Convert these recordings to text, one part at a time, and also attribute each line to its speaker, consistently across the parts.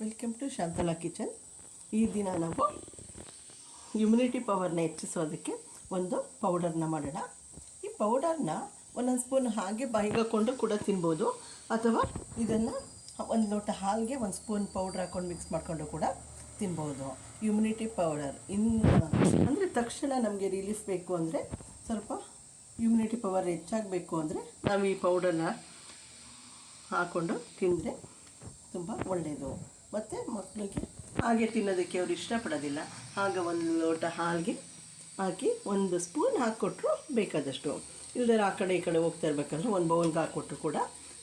Speaker 1: Welcome to Shantala kitchen ಈ ದಿನ ನಾವು ಇಮ್ಯುನಿಟಿ ಪವರ್ನ ಹೆಚ್ಚಿಸೋದಕ್ಕೆ ಒಂದು ಪೌಡರ್ನ ಮಾಡೋಣ. ಈ ಪೌಡರ್ನ ಒಂದೊಂದು ಸ್ಪೂನ್ ಹಾಗೆ ಬಾಯಿಗೆ ಹಾಕ್ಕೊಂಡು ಕೂಡ ತಿನ್ಬೋದು. ಅಥವಾ ಇದನ್ನು ಒಂದು ಲೋಟ ಹಾಲಿಗೆ ಒಂದು ಸ್ಪೂನ್ ಪೌಡ್ರ್ ಹಾಕ್ಕೊಂಡು ಮಿಕ್ಸ್ ಮಾಡಿಕೊಂಡು ಕೂಡ ತಿನ್ಬೋದು. ಇಮ್ಯುನಿಟಿ ಪೌಡರ್ ಇನ್ನು ಅಂದರೆ ತಕ್ಷಣ ನಮಗೆ ರಿಲೀಫ್ ಬೇಕು ಅಂದರೆ ಸ್ವಲ್ಪ ಇಮ್ಯುನಿಟಿ ಪವರ್ ಹೆಚ್ಚಾಗಬೇಕು ಅಂದರೆ ನಾವು ಈ ಪೌಡರ್ನ ಹಾಕ್ಕೊಂಡು ತಿಂದರೆ ತುಂಬ ಒಳ್ಳೆಯದು ಮತ್ತು ಮಕ್ಕಳಿಗೆ ಹಾಗೆ ತಿನ್ನೋದಕ್ಕೆ ಅವರು ಇಷ್ಟಪಡೋದಿಲ್ಲ. ಆಗ ಒಂದು ಲೋಟ ಹಾಲಿಗೆ ಹಾಕಿ ಒಂದು ಸ್ಪೂನ್ ಹಾಕ್ಕೊಟ್ರು ಬೇಕಾದಷ್ಟು. ಇಲ್ದರೆ ಆ ಕಡೆ ಈ ಕಡೆ ಹೋಗ್ತಾ ಇರಬೇಕಾದ್ರೆ ಒಂದು ಬೌಲ್ಗೆ ಹಾಕ್ಕೊಟ್ರು ಕೂಡ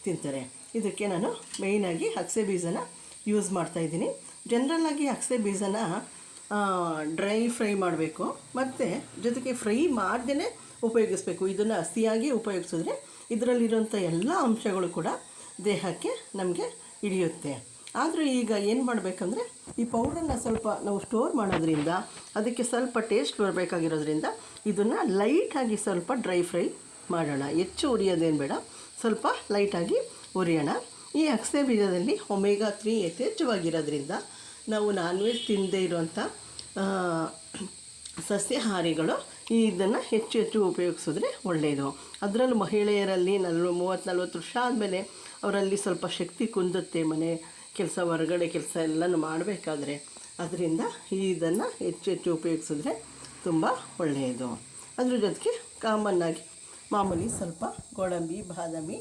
Speaker 1: ತಿಂತಾರೆ. ಇದಕ್ಕೆ ನಾನು ಮೇಯ್ನಾಗಿ ಅಗಸೆ ಬೀಜನ ಯೂಸ್ ಮಾಡ್ತಾಯಿದ್ದೀನಿ ಜನ್ರಲ್ಲಾಗಿ ಅಗಸೆ ಬೀಜನ ಡ್ರೈ ಫ್ರೈ ಮಾಡಬೇಕು. ಮತ್ತು ಜೊತೆಗೆ ಫ್ರೈ ಮಾಡ್ದೇ ಉಪಯೋಗಿಸ್ಬೇಕು. ಇದನ್ನು ಹಸಿಯಾಗಿ ಉಪಯೋಗಿಸಿದ್ರೆ ಇದರಲ್ಲಿರೋಂಥ ಎಲ್ಲ ಅಂಶಗಳು ಕೂಡ ದೇಹಕ್ಕೆ ನಮಗೆ ಹಿಡಿಯುತ್ತೆ. ಆದರೂ ಈಗ ಏನು ಮಾಡಬೇಕಂದ್ರೆ ಈ ಪೌಡ್ರನ್ನ ಸ್ವಲ್ಪ ನಾವು ಸ್ಟೋರ್ ಮಾಡೋದ್ರಿಂದ, ಅದಕ್ಕೆ ಸ್ವಲ್ಪ ಟೇಸ್ಟ್ ಬರಬೇಕಾಗಿರೋದ್ರಿಂದ ಇದನ್ನು ಲೈಟಾಗಿ ಸ್ವಲ್ಪ ಡ್ರೈ ಫ್ರೈ ಮಾಡೋಣ. ಹೆಚ್ಚು ಉರಿಯೋದೇನು ಬೇಡ, ಸ್ವಲ್ಪ ಲೈಟಾಗಿ ಉರಿಯೋಣ. ಈ ಅಕ್ಸೆ ಬೀಜದಲ್ಲಿ ಒಮೇಗಾ ತ್ರೀ ಯಥೇಚ್ಛವಾಗಿರೋದ್ರಿಂದ ನಾವು ನಾನ್ ವೆಜ್ ತಿನ್ನದೇ ಇರುವಂಥ ಸಸ್ಯಾಹಾರಿಗಳು ಇದನ್ನು ಹೆಚ್ಚು ಹೆಚ್ಚು ಉಪಯೋಗಿಸಿದ್ರೆ ಒಳ್ಳೆಯದು ಅದರಲ್ಲೂ ಮಹಿಳೆಯರಲ್ಲಿ ನಲ್ವ, ಮೂವತ್ತು ನಲ್ವತ್ತು ವರ್ಷ ಆದಮೇಲೆ ಅವರಲ್ಲಿ ಸ್ವಲ್ಪ ಶಕ್ತಿ ಕುಂದುತ್ತೆ ಮನೆ. ಕೆಲಸ ಹೊರಗಡೆ ಕೆಲಸ ಎಲ್ಲನೂ ಮಾಡಬೇಕಾದ್ರೆ ಅದರಿಂದ ಇದನ್ನು ಹೆಚ್ಚು ಹೆಚ್ಚು ಉಪಯೋಗಿಸಿದ್ರೆ ತುಂಬ ಒಳ್ಳೆಯದು. ಅದ್ರ ಜೊತೆಗೆ ಕಾಮನ್ನಾಗಿ ಮಾಮೂಲಿ ಸ್ವಲ್ಪ ಗೋಡಂಬಿ, ಬಾದಾಮಿ,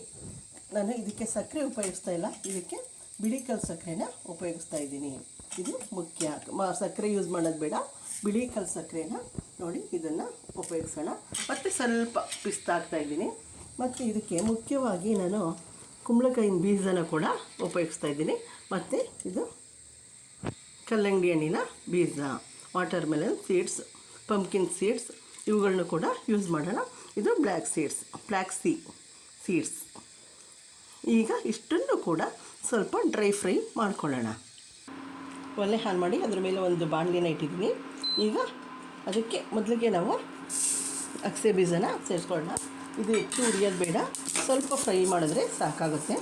Speaker 1: ನಾನು ಇದಕ್ಕೆ ಸಕ್ಕರೆ ಉಪಯೋಗಿಸ್ತಾ ಇಲ್ಲ, ಇದಕ್ಕೆ ಬಿಳಿ ಕಲ್ ಸಕ್ಕರೆನ ಉಪಯೋಗಿಸ್ತಾ ಇದ್ದೀನಿ. ಇದು ಮುಖ್ಯ. ಮಾ, ಸಕ್ಕರೆ ಯೂಸ್ ಮಾಡೋದು ಬೇಡ, ಬಿಳಿ ಕಲ್ ಸಕ್ಕರೆನ ನೋಡಿ ಇದನ್ನು ಉಪಯೋಗಿಸೋಣ. ಮತ್ತು ಸ್ವಲ್ಪ ಪಿಸ್ತಾ ಹಾಕ್ತಾ ಇದ್ದೀನಿ. ಮತ್ತು ಇದಕ್ಕೆ ಮುಖ್ಯವಾಗಿ ನಾನು ಕುಂಬಳಕಾಯಿನ ಬೀಜನ ಕೂಡ ಉಪಯೋಗಿಸ್ತಾ ಇದ್ದೀನಿ. ಮತ್ತು ಇದು ಕಲ್ಲಂಗಡಿ ಹಣ್ಣಿನ ಬೀಜ watermelon seeds pumpkin seeds ಇವುಗಳನ್ನು ಕೂಡ ಯೂಸ್ ಮಾಡೋಣ. ಇದು ಬ್ಲ್ಯಾಕ್ ಸೀಡ್ಸ್ ಬ್ಲ್ಯಾಕ್ ಸಿ ಸೀಡ್ಸ್ ಈಗ ಇಷ್ಟನ್ನು ಕೂಡ ಸ್ವಲ್ಪ ಡ್ರೈ ಫ್ರೈ ಮಾಡ್ಕೊಳ್ಳೋಣ. ಒಲೆ ಹಾಲು ಮಾಡಿ, ಅದ್ರ ಮೇಲೆ ಒಂದು ಬಾಣಲಿನ ಇಟ್ಟಿದ್ದೀನಿ. ಈಗ ಅದಕ್ಕೆ ಮೊದಲಿಗೆ ನಾವು ಅಗಸೆ ಬೀಜನ ಸೇರಿಸ್ಕೊಳ್ಳೋಣ ಇದು ಹೆಚ್ಚು ಉರಿಯೋದು ಬೇಡ. ಸ್ವಲ್ಪ ಫ್ರೈ ಮಾಡಿದ್ರೆ ಸಾಕಾಗುತ್ತೆ.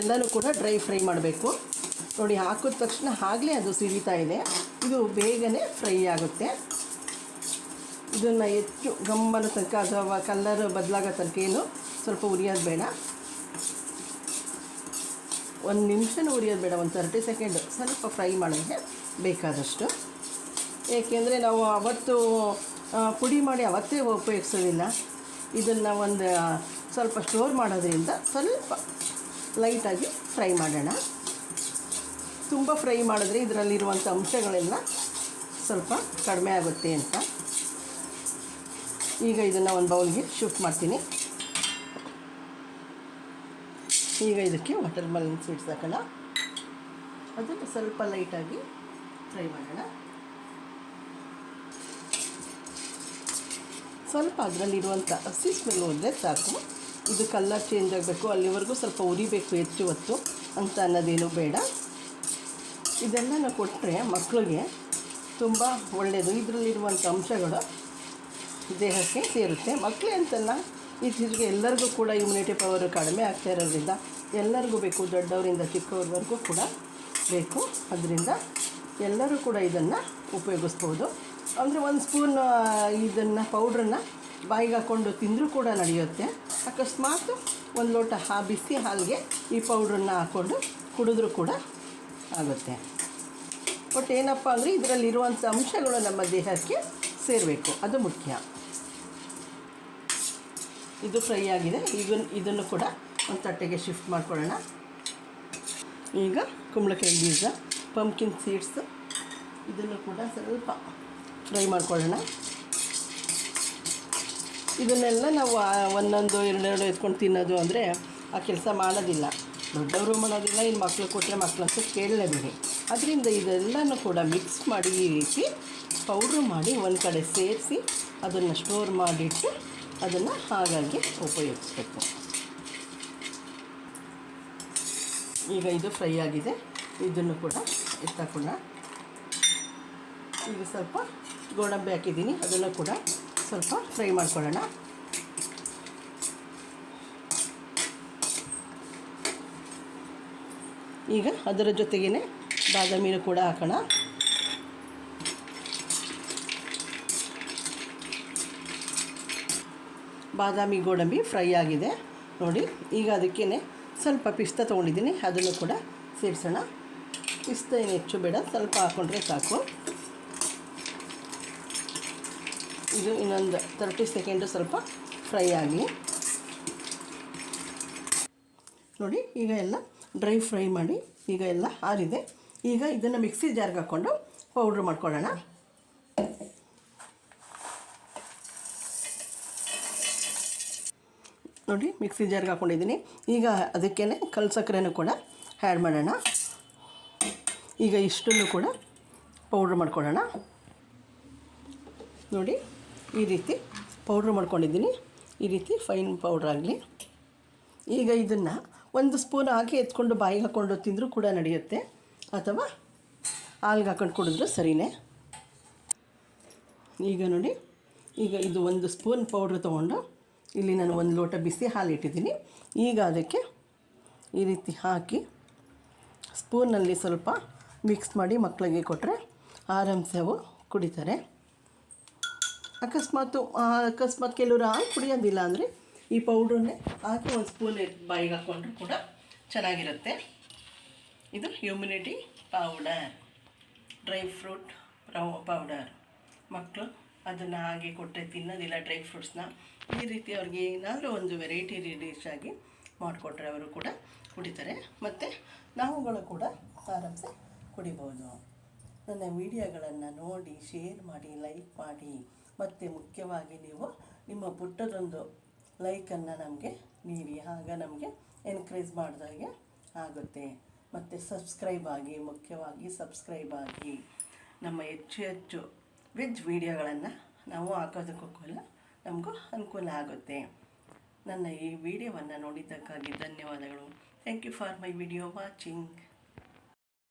Speaker 1: ಎಲ್ಲನೂ ಕೂಡ ಡ್ರೈ ಫ್ರೈ ಮಾಡಬೇಕು. ನೋಡಿ, ಹಾಕಿದ ತಕ್ಷಣ ಆಗಲೇ ಅದು ಸಿಡಿತಾ ಇದೆ. ಇದು ಬೇಗನೆ ಫ್ರೈ ಆಗುತ್ತೆ. ಇದನ್ನು ಹೆಚ್ಚು ಗಮ್ಮನ ತನಕ ಅಥವಾ ಕಲ್ಲರ್ ಬದಲಾಗೋ ತನಕ ಏನು ಸ್ವಲ್ಪ ಉರಿಯೋದು ಬೇಡ. ಒಂದು ನಿಮಿಷನೂ ಉರಿಯೋದು ಬೇಡ, ಒಂದು ತರ್ಟಿ ಸೆಕೆಂಡ್ ಸ್ವಲ್ಪ ಫ್ರೈ ಮಾಡಿದ್ರೆ ಬೇಕಾದಷ್ಟು. ಏಕೆಂದರೆ ನಾವು ಅವತ್ತು ಪುಡಿ ಮಾಡಿ ಅವತ್ತೇ ಉಪಯೋಗಿಸೋದಿಲ್ಲ. ಇದನ್ನು ಒಂದು ಸ್ವಲ್ಪ ಸ್ಟೋರ್ ಮಾಡೋದ್ರಿಂದ ಸ್ವಲ್ಪ ಲೈಟಾಗಿ ಫ್ರೈ ಮಾಡೋಣ. ತುಂಬ ಫ್ರೈ ಮಾಡಿದ್ರೆ ಇದರಲ್ಲಿರುವಂಥ ಅಂಶಗಳೆಲ್ಲ ಸ್ವಲ್ಪ ಕಡಿಮೆ ಆಗುತ್ತೆ ಅಂತ. ಈಗ ಇದನ್ನು ಒಂದು ಬೌಲ್ಗೆ ಶಿಫ್ಟ್ ಮಾಡ್ತೀನಿ. ಈಗ ಇದಕ್ಕೆ ವಾಟರ್ ಮೆಲನ್ ಸ್ವೀಟ್ಸ್ ಹಾಕೋಣ. ಅದನ್ನು ಸ್ವಲ್ಪ ಲೈಟಾಗಿ ಫ್ರೈ ಮಾಡೋಣ. ಸ್ವಲ್ಪ ಅದರಲ್ಲಿರುವಂಥ ಹಸಿ ಸ್ಮೆಲ್ ಹೋದರೆ ಸಾಕು. ಇದು ಕಲ್ಲರ್ ಚೇಂಜ್ ಆಗಬೇಕು. ಅಲ್ಲಿವರೆಗೂ ಸ್ವಲ್ಪ ಉರಿಬೇಕು ಹೆಚ್ಚು ಹೊತ್ತು ಅಂತ ಅನ್ನೋದೇನು ಬೇಡ. ಇದೆಲ್ಲ ನಾವು ಕೊಟ್ಟರೆ ಮಕ್ಕಳಿಗೆ ತುಂಬ ಒಳ್ಳೆಯದು ಇದರಲ್ಲಿರುವಂಥ ಅಂಶಗಳು ದೇಹಕ್ಕೆ ಸೇರುತ್ತೆ. ಮಕ್ಕಳೇ ಅಂತಲ್ಲ ಇತ್ತೀಚೆಗೆ ಎಲ್ಲರಿಗೂ ಕೂಡ ಇಮ್ಯುನಿಟಿ ಪವರ್ ಕಡಿಮೆ ಆಗ್ತಾ ಇರೋದ್ರಿಂದ ಎಲ್ಲರಿಗೂ ಬೇಕು. ದೊಡ್ಡವರಿಂದ ಚಿಕ್ಕವ್ರವರೆಗೂ ಕೂಡ ಬೇಕು. ಅದರಿಂದ ಎಲ್ಲರೂ ಕೂಡ ಇದನ್ನು ಉಪಯೋಗಿಸ್ಬೋದು. ಅಂದರೆ ಒಂದು ಸ್ಪೂನ್ ಇದನ್ನು, ಪೌಡ್ರನ್ನು ಬಾಯಿಗೆ ಹಾಕ್ಕೊಂಡು ತಿಂದರೂ ಕೂಡ ನಡೆಯುತ್ತೆ. ಅಕಸ್ಮಾತ್ ಒಂದು ಲೋಟ ಹಾ ಬಿಸಿ ಹಾಲಿಗೆ ಈ ಪೌಡ್ರನ್ನ ಹಾಕ್ಕೊಂಡು ಕುಡಿದ್ರೂ ಕೂಡ ಆಗುತ್ತೆ. ಬಟ್ ಏನಪ್ಪ ಅಂದರೆ ಇದರಲ್ಲಿರುವಂಥ ಅಂಶಗಳು ನಮ್ಮ ದೇಹಕ್ಕೆ ಸೇರಬೇಕು. ಅದು ಮುಖ್ಯ. ಇದು ಫ್ರೈ ಆಗಿದೆ. ಇದನ್ನು ಇದನ್ನು ಕೂಡ ಒಂದು ತಟ್ಟೆಗೆ ಶಿಫ್ಟ್ ಮಾಡ್ಕೊಳ್ಳೋಣ. ಈಗ ಕುಂಬಳಕಾಯಿ ಬೀಜ, ಪಂಪ್ಕಿನ್ ಸೀಡ್ಸು, ಇದನ್ನು ಕೂಡ ಸ್ವಲ್ಪ ಫ್ರೈ ಮಾಡ್ಕೊಳ್ಳೋಣ. ಇದನ್ನೆಲ್ಲ ನಾವು ಒಂದೊಂದು, ಎರಡೆರಡು ಎತ್ಕೊಂಡು ತಿನ್ನೋದು ಅಂದರೆ ಆ ಕೆಲಸ ಮಾಡೋದಿಲ್ಲ. ದೊಡ್ಡವರು ಮಾಡೋದಿಲ್ಲ ಇನ್ನು ಮಕ್ಕಳು ಕೊಟ್ಟರೆ ಮಕ್ಕಳಂತೂ ಕೇಳಲೇಬೇಡಿ. ಅದರಿಂದ ಇದೆಲ್ಲನೂ ಕೂಡ ಮಿಕ್ಸ್ ಮಾಡಿ ಈ ರೀತಿ ಪೌಡ್ರ್ ಮಾಡಿ ಒಂದು ಕಡೆ ಸೇರಿಸಿ ಅದನ್ನು ಸ್ಟೋರ್ ಮಾಡಿಟ್ಟು ಅದನ್ನು ಹಾಗಾಗಿ ಉಪಯೋಗಿಸ್ಬೇಕು. ಈಗ ಇದು ಫ್ರೈ ಆಗಿದೆ. ಇದನ್ನು ಕೂಡ ಎತ್ತಾಕೋಣ ಈಗ ಸ್ವಲ್ಪ ಗೋಡಂಬಿ ಹಾಕಿದ್ದೀನಿ. ಅದನ್ನು ಕೂಡ ಸ್ವಲ್ಪ ಫ್ರೈ ಮಾಡ್ಕೊಳ್ಳೋಣ. ಈಗ ಅದರ ಜೊತೆಗೇ ಬಾದಾಮಿನೂ ಕೂಡ ಹಾಕೋಣ. ಬಾದಾಮಿ ಗೋಡಂಬಿ ಫ್ರೈ ಆಗಿದೆ. ನೋಡಿ, ಈಗ ಅದಕ್ಕೇ ಸ್ವಲ್ಪ ಪಿಸ್ತಾ ತೊಗೊಂಡಿದ್ದೀನಿ. ಅದನ್ನು ಕೂಡ ಸೇರಿಸೋಣ. ಪಿಸ್ತಾ ಏನು ಹೆಚ್ಚು ಬೇಡ, ಸ್ವಲ್ಪ ಹಾಕ್ಕೊಂಡ್ರೆ ಸಾಕು. ಇದು ಇನ್ನೊಂದು ತರ್ಟಿ ಸೆಕೆಂಡು ಸ್ವಲ್ಪ ಫ್ರೈ ಆಗಲಿ ನೋಡಿ, ಈಗ ಎಲ್ಲ ಡ್ರೈ ಫ್ರೈ ಮಾಡಿ ಈಗ ಎಲ್ಲ ಆರಿದೆ. ಈಗ ಇದನ್ನು ಮಿಕ್ಸಿ ಜಾರ್ಗೆ ಹಾಕ್ಕೊಂಡು ಪೌಡ್ರ್ ಮಾಡ್ಕೊಳ್ಳೋಣ. ನೋಡಿ ಮಿಕ್ಸಿ ಜಾರ್ಗೆ ಹಾಕ್ಕೊಂಡಿದ್ದೀನಿ ಈಗ ಅದಕ್ಕೇ ಕಲ್ ಸಕ್ಕರೆನೂ ಕೂಡ ಆ್ಯಡ್ ಮಾಡೋಣ. ಈಗ ಇಷ್ಟನ್ನು ಕೂಡ ಪೌಡ್ರ್ ಮಾಡ್ಕೊಳ್ಳೋಣ. ನೋಡಿ ಈ ರೀತಿ ಪೌಡ್ರ್ ಮಾಡ್ಕೊಂಡಿದ್ದೀನಿ. ಈ ರೀತಿ ಫೈನ್ ಪೌಡ್ರ್ ಆಗಲಿ. ಈಗ ಇದನ್ನು ಒಂದು ಸ್ಪೂನ್ ಹಾಕಿ ಎತ್ಕೊಂಡು ಬಾಯಿಗೆ ಹಾಕ್ಕೊಂಡು ತಿಂದರೂ ಕೂಡ ನಡೆಯುತ್ತೆ. ಅಥವಾ ಹಾಲ್ಗೆ ಹಾಕೊಂಡು ಕುಡಿದ್ರೂ ಸರಿಯೇ ಈಗ ನೋಡಿ, ಈಗ ಇದು ಒಂದು ಸ್ಪೂನ್ ಪೌಡ್ರ್ ತೊಗೊಂಡು ಇಲ್ಲಿ ನಾನು ಒಂದು ಲೋಟ ಬಿಸಿ ಹಾಲು ಇಟ್ಟಿದ್ದೀನಿ. ಈಗ ಅದಕ್ಕೆ ಈ ರೀತಿ ಹಾಕಿ ಸ್ಪೂನಲ್ಲಿ ಸ್ವಲ್ಪ ಮಿಕ್ಸ್ ಮಾಡಿ ಮಕ್ಕಳಿಗೆ ಕೊಟ್ಟರೆ ಆರಾಮ್ಸೆ ಅವು ಕುಡಿತಾರೆ. ಅಕಸ್ಮಾತು ಅಕಸ್ಮಾತ್ ಕೆಲವರು ಹಾಲು ಕುಡಿಯೋದಿಲ್ಲ ಅಂದರೆ ಈ ಪೌಡ್ರನ್ನೇ ಹಾಕಿ ಒಂದು ಸ್ಪೂನ್ ಬಾಯಿಗೆ ಹಾಕ್ಕೊಂಡ್ರು ಕೂಡ ಚೆನ್ನಾಗಿರುತ್ತೆ. ಇದು immunity powder dry fruit powder ಮಕ್ಕಳು ಅದನ್ನು ಹಾಗೆ ಕೊಟ್ಟರೆ ತಿನ್ನೋದಿಲ್ಲ ಡ್ರೈ ಫ್ರೂಟ್ಸ್ನ ಈ ರೀತಿ ಅವ್ರಿಗೆ ಏನಾದರೂ ಒಂದು ವೆರೈಟಿ ಡಿಶ್ ಆಗಿ ಮಾಡಿಕೊಟ್ರೆ ಅವರು ಕೂಡ ಕುಡಿತಾರೆ. ಮತ್ತು ನಾವುಗಳು ಕೂಡ ಆರಾಮ್ಸೆ ಕುಡಿಬೋದು. ನನ್ನ ವಿಡಿಯೋಗಳನ್ನು ನೋಡಿ ಶೇರ್ ಮಾಡಿ ಲೈಕ್ ಮಾಡಿ. ಮತ್ತು ಮುಖ್ಯವಾಗಿ ನೀವು ನಿಮ್ಮ ಪುಟ್ಟದೊಂದು ಲೈಕನ್ನು ನಮಗೆ ನೀಡಿ, ಆಗ ನಮಗೆ ಎನ್ಕರೇಜ್ ಮಾಡಿದಾಗೆ ಆಗುತ್ತೆ. ಮತ್ತು ಸಬ್ಸ್ಕ್ರೈಬ್ ಆಗಿ, ಮುಖ್ಯವಾಗಿ ಸಬ್ಸ್ಕ್ರೈಬ್ ಆಗಿ. ನಮ್ಮ ಹೆಚ್ಚು ಹೆಚ್ಚು ವೆಜ್ ವೀಡಿಯೋಗಳನ್ನು ನಾವು ಹಾಕೋದಕ್ಕೂ ನಮಗೂ ಅನುಕೂಲ ಆಗುತ್ತೆ. ನನ್ನ ಈ ವಿಡಿಯೋವನ್ನು ನೋಡಿದ್ದಕ್ಕಾಗಿ ಧನ್ಯವಾದಗಳು. Thank you for my video watching